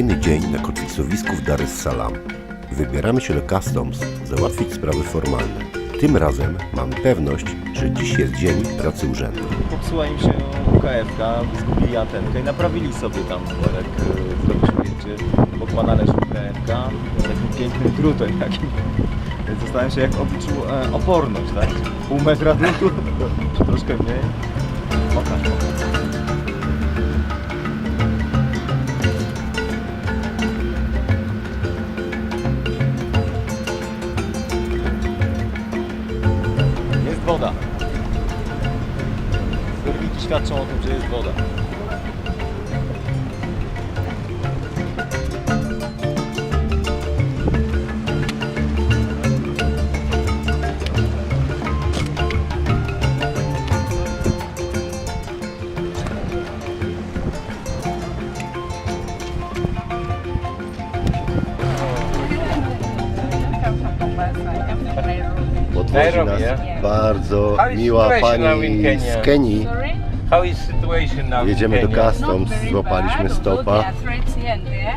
Kolejny dzień na kotwicowisku w Dar es Salaam. Wybieramy się do Customs załatwić sprawy formalne. Tym razem mamy pewność, że dziś jest dzień pracy urzędu. Popsuła im się UKF-ka, zgubili antenkę i naprawili sobie tam Darek e, zrobił zdjęcie pokładane UKF-ka takim pięknym drutem takim. Zastanawiam się jak obliczył e, oporność, tak? Pół metra drutu, troszkę mniej. Pokaż, pokaż. Świadczą o tym, że jest woda. Podwozi Nairobi, nas bardzo miła pani z Kenii. How is situation now Jedziemy do Customs, very złapaliśmy stopa. there.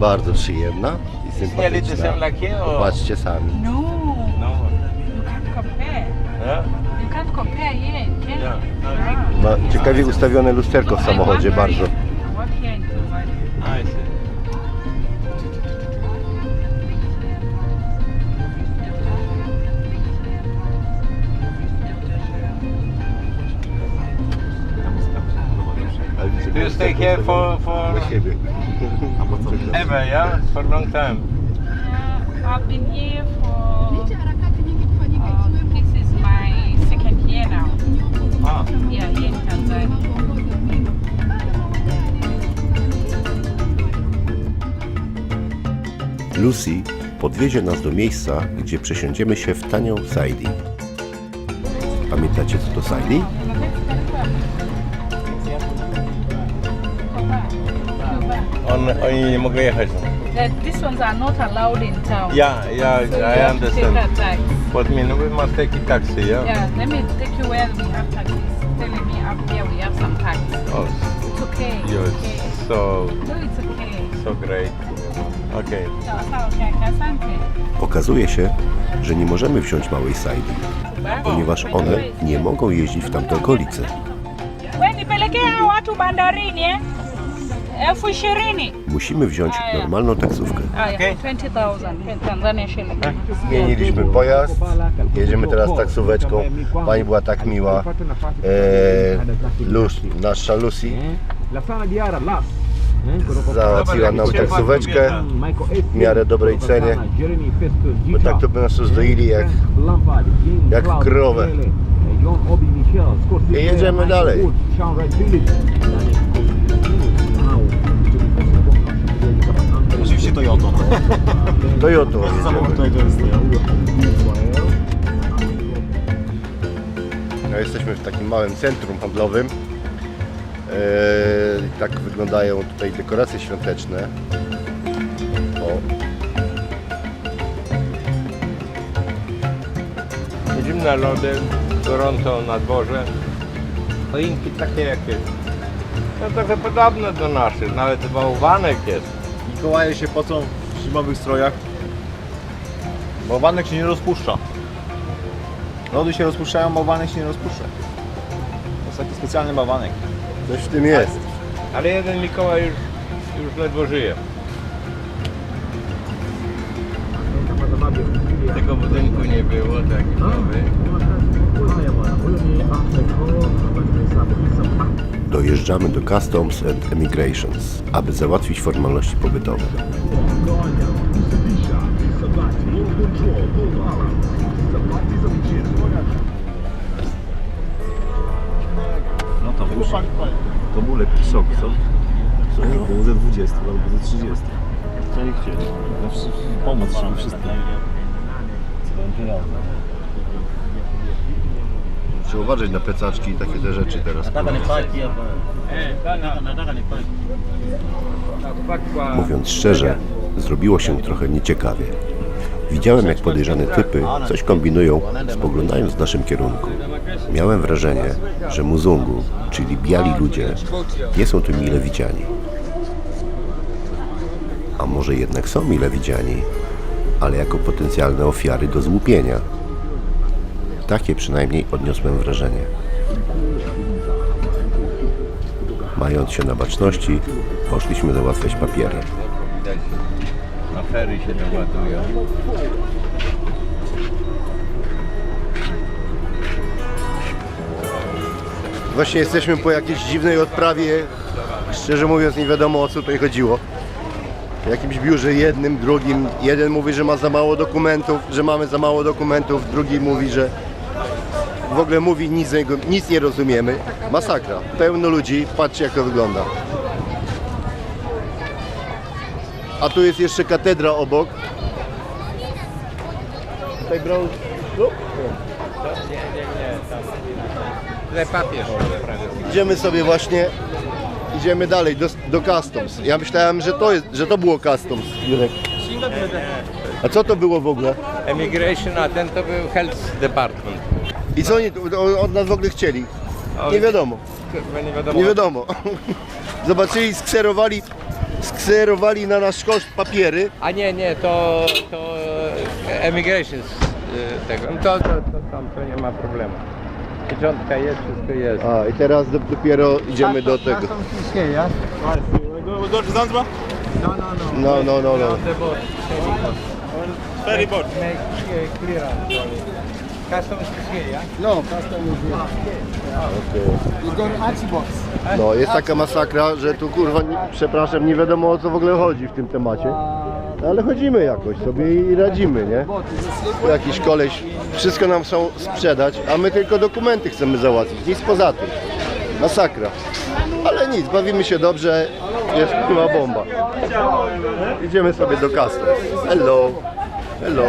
Bardzo przyjemna i the same sympatyczna. like here or? Popatrzcie sami. No, No. you can't compare. Yeah? You can't compare here in Kenya. Yeah. Right. Ma ciekawie ustawione lusterko w samochodzie, bardzo. I work here in you stay here for, for Dla siebie. ever, yeah? For a long time? Uh, I've been here for. Uh, this is my second year now. Ah. Yeah, here in Tanzania. Lucy podwiezie nas do miejsca, gdzie przesiądziemy się w tanią Saidi. Pamiętacie co to Saidi? On, mogę jechać. That these ones are not allowed in town. Yeah, yeah, So you I have to take understand. a tax. But mean we must take a taxi, yeah? Yeah, let me take you where we have taxis. Telling me up here we have some tax. Oh, It's okay. you're okay. so, No, it's okay. so great. Okay. Kaka, asante. Okazuje się, że nie możemy wziąć małej Saidi, ponieważ one nie mogą jeździć w tamte okolice. We nipelekea watu bandarini eh? Musimy wziąć normalną taksówkę. Aya, Okay. 20,000 Tanzania shilling. Zmieniliśmy pojazd, jedziemy teraz taksóweczką. Pani była tak miła. E, Luz, nasza Lucy załatwiła nam taksóweczkę w miarę dobrej cenie. Bo tak to by nas uzdoili jak, jak krowę. I jedziemy dalej. Toyota. Toyotą Samochód jedziemy. tutaj to jest. No, jesteśmy w takim małym centrum handlowym. E, tak wyglądają tutaj dekoracje świąteczne. O. Na lody, gorąco na dworze. Choinki takie jakie. No trochę podobne do naszych, nawet bałwanek jest. Mikołaje się pocą w zimowych strojach. Bałwanek się nie rozpuszcza. Lody się rozpuszczają, bałwanek się nie rozpuszcza. To jest taki specjalny bałwanek. Coś w tym jest. Ale jeden Mikołaj już, już ledwo żyje. Tego budynku nie było, tak nowy. Dojeżdżamy do Customs and Immigrations, aby załatwić formalności pobytowe. No to już. To był lekki szok, co? Co? Był ze 20 albo ze 30. Co nie chcieli? No, wszy- pomóc trzeba wszystkim. Swoim pieniądzem. Trzeba uważać na plecaczki i takie te rzeczy teraz. Mówiąc szczerze, zrobiło się trochę nieciekawie. Widziałem, jak podejrzane typy coś kombinują, spoglądając w naszym kierunku. Miałem wrażenie, że muzungu, czyli biali ludzie, nie są tu mile widziani. A może jednak są mile widziani, ale jako potencjalne ofiary do złupienia. Takie przynajmniej odniosłem wrażenie. Mając się na baczności, poszliśmy załatwiać papiery. Afery się doładują. Właśnie jesteśmy po jakiejś dziwnej odprawie. Szczerze mówiąc nie wiadomo o co tutaj chodziło. W jakimś biurze jednym, drugim. Jeden mówi, że ma za mało dokumentów, że mamy za mało dokumentów, drugi mówi, że w ogóle mówi nic, nie- nic nie rozumiemy. Masakra. Pełno ludzi, patrzcie jak to wygląda. A tu jest jeszcze katedra obok. Tutaj brał... Ale papież. Idziemy sobie właśnie, idziemy dalej do, do Customs. Ja myślałem, że to, jest, że to było Customs, Jurek. A co to było w ogóle? Emigration, a ten to był Health Department. I co oni o- od nas w ogóle chcieli? Nie wiadomo, nie wiadomo. nie wiadomo. Zobaczyli, skserowali, skserowali na nasz koszt papiery. A nie, nie, to, to emigration z tego. No to, to, to tam to nie ma problemu. Pieczątka jest, wszystko jest. A i teraz do, dopiero idziemy do tego. Go to Zanzibar? No, no, no, no. Ferry boat. Make clearance only. Customs is here, yeah? No, custom is here. You Archie box. No, jest taka masakra, że tu kurwa, nie, przepraszam, nie wiadomo o co w ogóle chodzi w tym temacie. No, ale chodzimy jakoś sobie i radzimy, nie? Tu jakiś koleś, wszystko nam chcą sprzedać, a my tylko dokumenty chcemy załatwić, nic poza tym. Masakra. Ale nic, bawimy się dobrze, jest chyba bomba. Idziemy sobie do kasy. Hello. Hello.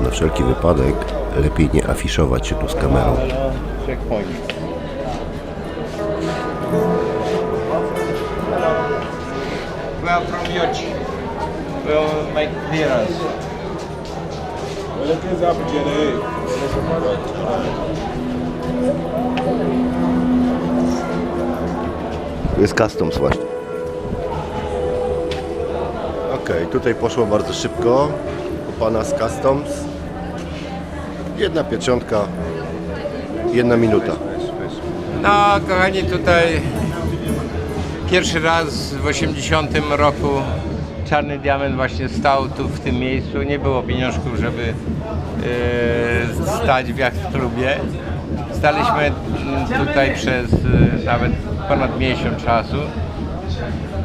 Na wszelki wypadek lepiej nie afiszować się tu z kamerą. Checkpoint. We are from Yochi. We'll make clearance. Tu jest customs właśnie. Okej, tutaj poszło bardzo szybko. Pana z customs. Jedna pieczątka, jedna minuta. No, kochani, tutaj pierwszy raz w 80 roku Czarny Diament właśnie stał tu w tym miejscu. Nie było pieniążków, żeby e, stać w jachtklubie. Staliśmy mm, tutaj przez e, nawet ponad miesiąc czasu.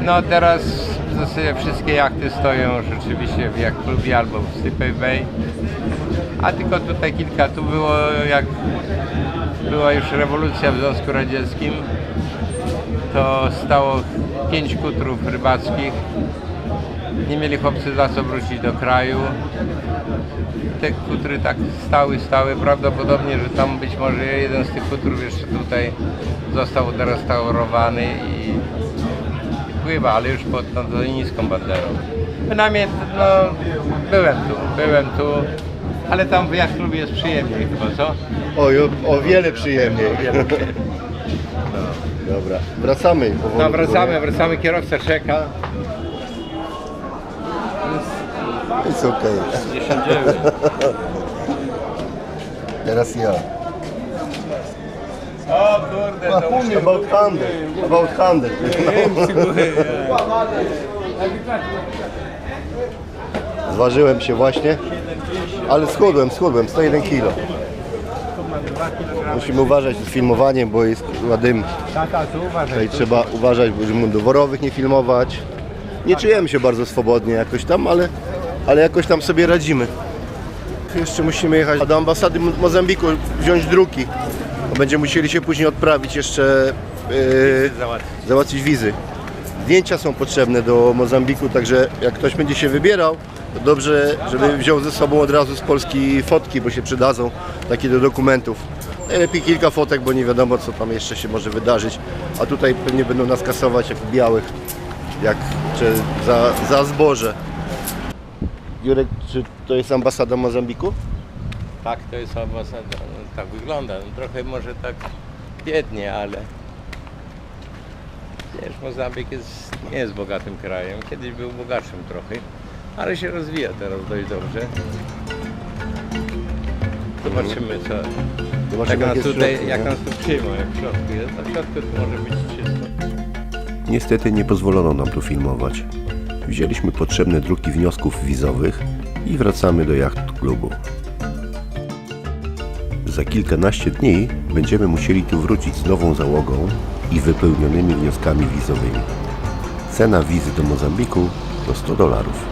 No teraz w zasadzie wszystkie jachty stoją rzeczywiście w jachtklubie albo w Sypej Bay. A tylko tutaj kilka, tu było jak była już rewolucja w Związku Radzieckim, to stało pięć kutrów rybackich. Nie mieli chłopcy za co wrócić do kraju. Te kutry tak stały, stały. Prawdopodobnie, że tam być może jeden z tych kutrów jeszcze tutaj został odrestaurowany i pływa, ale już pod niską banderą. Bynajmniej no, byłem tu, byłem tu, ale tam w jachtklubie jest przyjemniej chyba, co? Oj, o, o wiele przyjemniej. Dobra, wracamy. No wracamy, wracamy, kierowca czeka. Jest okej. Teraz ja. Kurde, to About handel. About handel. Zważyłem się właśnie, ale schudłem, schudłem, 101 kilo. Musimy uważać z filmowaniem, bo jest dym. Tata, tu uważaj. Tutaj trzeba uważać, żeby mundurów worowych nie filmować. Nie czujemy się bardzo swobodnie jakoś tam, ale, ale jakoś tam sobie radzimy. Jeszcze musimy jechać do ambasady Mo- Mozambiku, wziąć druki. Będziemy musieli się później odprawić jeszcze, yy, załatwić wizy. Zdjęcia są potrzebne do Mozambiku, także jak ktoś będzie się wybierał, to dobrze, żeby wziął ze sobą od razu z Polski fotki, bo się przydadzą takie do dokumentów. Najlepiej kilka fotek, bo nie wiadomo co tam jeszcze się może wydarzyć. A tutaj pewnie będą nas kasować jak białych, jak czy za, za zboże. Jurek, czy to jest ambasada Mozambiku? Tak, to jest ambasada. Tak wygląda. No, trochę może tak biednie, ale Wiesz, Mozambik jest, nie jest bogatym krajem. Kiedyś był bogatszym trochę, ale się rozwija teraz dość dobrze. Zobaczymy, co, Zobaczymy, jak, nas tutaj, środku, jak nas tu przyjmą, jak w środku jest. A w środku to może być czysto. Niestety nie pozwolono nam tu filmować. Wzięliśmy potrzebne druki wniosków wizowych i wracamy do jacht klubu. Za kilkanaście dni będziemy musieli tu wrócić z nową załogą i wypełnionymi wnioskami wizowymi. Cena wizy do Mozambiku to 100 dolarów.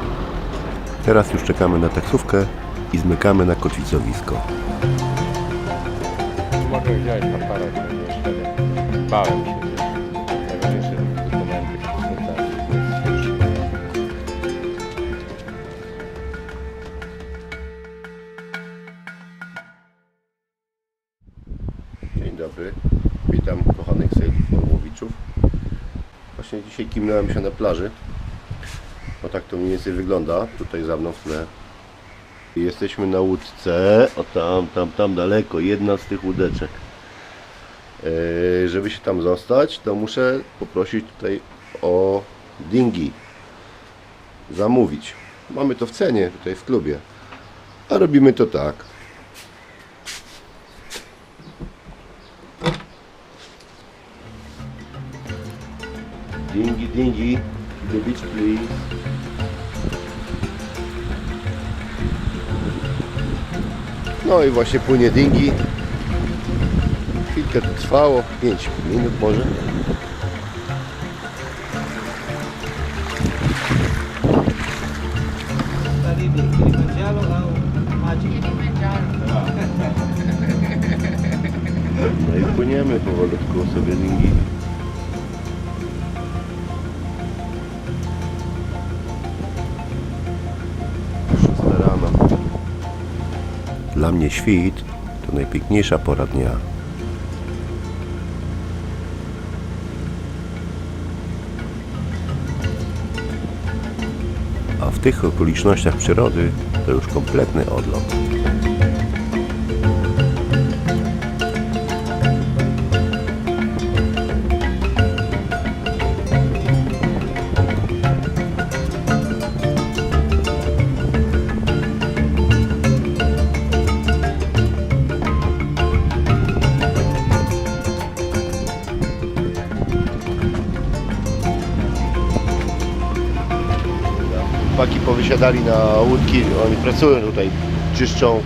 Teraz już czekamy na taksówkę i zmykamy na kotwicowisko. Mogę wziąć aparat, jeszcze. Bałem się. Właśnie dzisiaj kimnąłem się na plaży. No tak to mniej więcej wygląda, tutaj za mną w tle. Jesteśmy na łódce, o tam, tam, tam daleko, jedna z tych łódeczek. Eee, żeby się tam zostać, to muszę poprosić tutaj o dingi. Zamówić. Mamy to w cenie tutaj w klubie. A robimy to tak. Dingy, the beach please. No i właśnie płynie dingy. Chwilkę to trwało, 5 minut może. No i płyniemy powolutku sobie dingy. Dla mnie świt to najpiękniejsza pora dnia. A w tych okolicznościach przyrody to już kompletny odlot. Chłopaki powysiadali na łódki, oni pracują tutaj, czyszczą, e,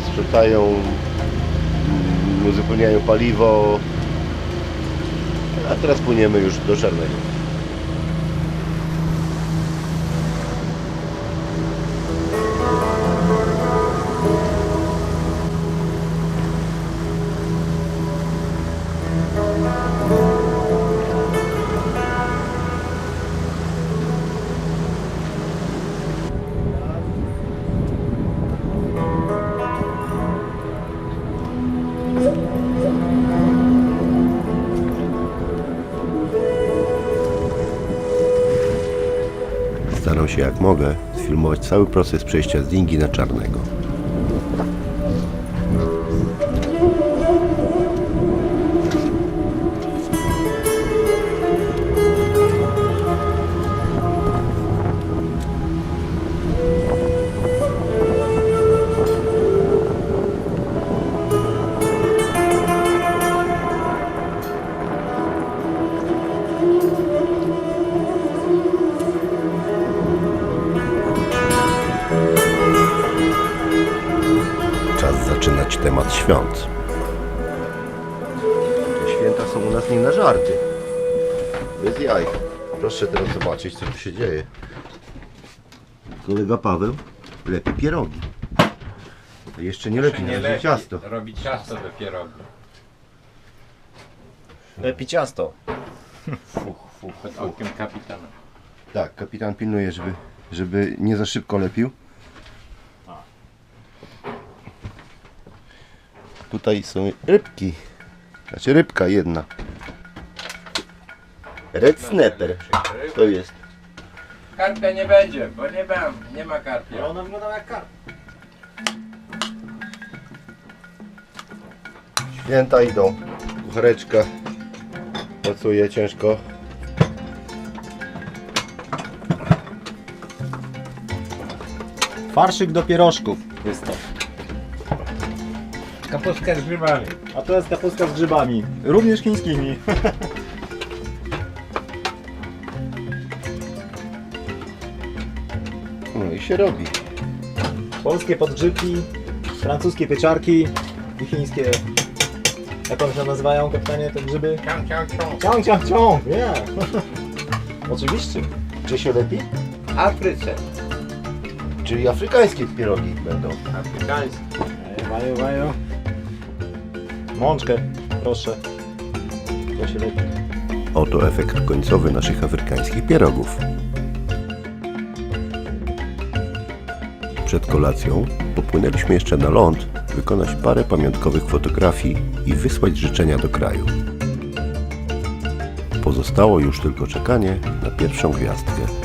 sprzątają, mm, uzupełniają paliwo. A teraz płyniemy już do Czarnego. Się jak mogę sfilmować cały proces przejścia z dingi na czarnego. Kolega Paweł lepi pierogi. Jeszcze nie lepi, nie lepi ciasto. Robi ciasto dopiero. Lepi ciasto. Fuch, fuch, pod okiem kapitana. Tak, kapitan pilnuje, żeby, żeby nie za szybko lepił. Tutaj są rybki. Znaczy rybka jedna. Red snapper. To jest. Karpia nie będzie, bo nie mam, nie ma karpia. Ona wyglądała jak karp. Święta idą. Kuchareczka. pracuje ciężko. Farszyk do pierożków jest to. Kapustka z grzybami. A to jest kapustka z grzybami, również chińskimi. się robi. Polskie podgrzybki, francuskie pieczarki i chińskie. Jak one się nazywają, kapitanie, te grzyby? Ciąg, ciąg, ciąg. Ciąg, ciąg, ciąg, nie. Oczywiście. Gdzie się lepi? W Afryce. Czyli afrykańskie pierogi będą. Afrykańskie. Wajo, wajo. Mączkę, proszę. To się lepi. Oto efekt końcowy naszych afrykańskich pierogów. Przed kolacją popłynęliśmy jeszcze na ląd, wykonać parę pamiątkowych fotografii i wysłać życzenia do kraju. Pozostało już tylko czekanie na pierwszą gwiazdkę.